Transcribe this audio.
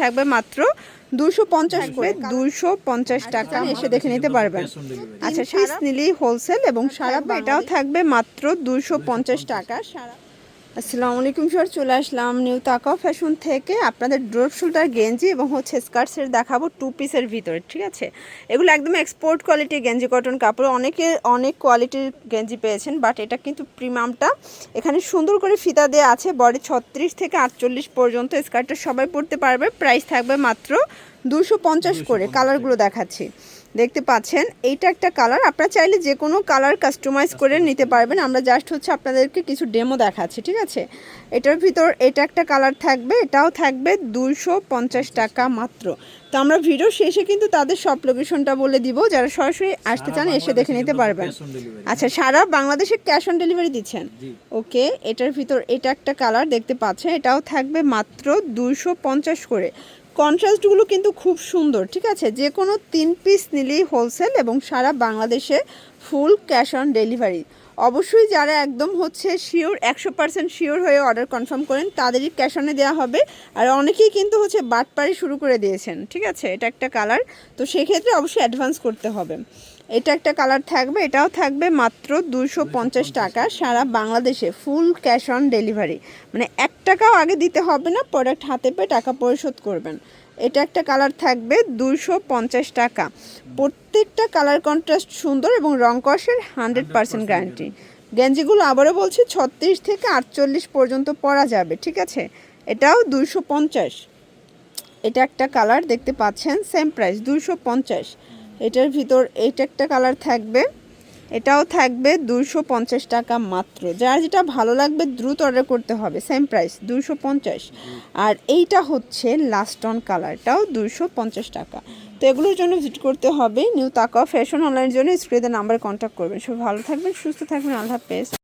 থাকবে মাত্র দুশো পঞ্চাশ করে দুশো পঞ্চাশ টাকা এসে দেখে নিতে পারবেন। আচ্ছা পিস নিলেই হোলসেল এবং সারা এটাও থাকবে মাত্র দুশো পঞ্চাশ টাকা। সারা আসসালামু আলাইকুম স্যার, চলে আসলাম নিউ তাকাও ফ্যাশন থেকে। আপনাদের ড্রপ শোল্ডার গেঞ্জি এবং হচ্ছে স্কার্টসের দেখাবো টু পিসের ভিতরে, ঠিক আছে? এগুলো একদম এক্সপোর্ট কোয়ালিটির গেঞ্জি কটন কাপড়, অনেকে অনেক কোয়ালিটির গেঞ্জি পেয়েছেন বাট এটা কিন্তু প্রিমিয়ামটা। এখানে সুন্দর করে ফিতা দেওয়া আছে, বডি ছত্রিশ থেকে আটচল্লিশ পর্যন্ত, স্কার্টটা সবাই পরতে পারবে প্রাইস থাকবে মাত্র দুশো পঞ্চাশ করে কালারগুলো দেখাচ্ছি। দেখতে পাচ্ছেন এইটা একটা কালার আপনারা চাইলে যে কোনো কালার কাস্টমাইজ করে নিতে পারবেন। আমরা জাস্ট হচ্ছে আপনাদেরকে কিছু ডেমো দেখাচ্ছি ঠিক আছে? এটার ভিতর এটা একটা কালার থাকবে এটাও থাকবে দুশো পঞ্চাশ টাকা মাত্র। তো আমরা ভিডিও শেষে কিন্তু তাদের সব লোকেশনটা বলে দিব। যারা সরাসরি আসতে চান এসে দেখে নিতে পারবেন। আচ্ছা সারা বাংলাদেশে ক্যাশ অন ডেলিভারি দিচ্ছেন? ওকে এটার ভিতর এটা একটা কালার দেখতে পাচ্ছেন এটাও থাকবে মাত্র দুশো পঞ্চাশ করে। কন্ট্রাস্টগুলো কিন্তু খুব সুন্দর, ঠিক আছে? যে কোনো তিন পিস নিলেই হোলসেল এবং সারা বাংলাদেশে ফুল ক্যাশ অন ডেলিভারি অবশ্যই যারা একদম হচ্ছে শিওর একশো পার্সেন্ট শিওর হয়ে অর্ডার কনফার্ম করেন, তাদেরই ক্যাশ অনে দেওয়া হবে। আর অনেকেই কিন্তু হচ্ছে বাটপাড়ি শুরু করে দিয়েছেন, ঠিক আছে? এটা একটা কালার তো সেক্ষেত্রে অবশ্যই অ্যাডভান্স করতে হবে। এটা একটা কালার থাকবে, এটাও থাকবে মাত্র দুশো পঞ্চাশ টাকা সারা বাংলাদেশে, ফুল ক্যাশ অন ডেলিভারি। মানে এক টাকাও আগে দিতে হবে না, প্রোডাক্ট হাতে পেয়ে টাকা পরিশোধ করবেন। এটা একটা কালার থাকবে দুশো পঞ্চাশ টাকা। প্রত্যেকটা কালার কন্ট্রাস্ট সুন্দর এবং রং কষের হান্ড্রেড পার্সেন্ট গ্যারান্টি। গেঞ্জিগুলো আবারও বলছি, ছত্রিশ থেকে আটচল্লিশ পর্যন্ত পরা যাবে, ঠিক আছে? এটাও দুশো পঞ্চাশ। এটা একটা কালার, দেখতে পাচ্ছেন সেম প্রাইস দুশো পঞ্চাশ। এটার ভিতর এইটা একটা কালার থাকবে। এটাও থাকবে দুশো পঞ্চাশ টাকা মাত্র। যার যেটা ভালো লাগবে দ্রুত অর্ডার করতে হবে সেম প্রাইস দুশো পঞ্চাশ। আর এইটা হচ্ছে লাস্ট অন কালারটাও দুশো পঞ্চাশ টাকা। তো এগুলোর জন্য ভিজিট করতে হবে নিউ তাকা ফ্যাশন অনলাইনের জন্য স্ক্রিনের নাম্বারে কন্ট্যাক্ট করবেন। সব ভালো থাকবেন, সুস্থ থাকবেন, আল্লাহ হাফেজ।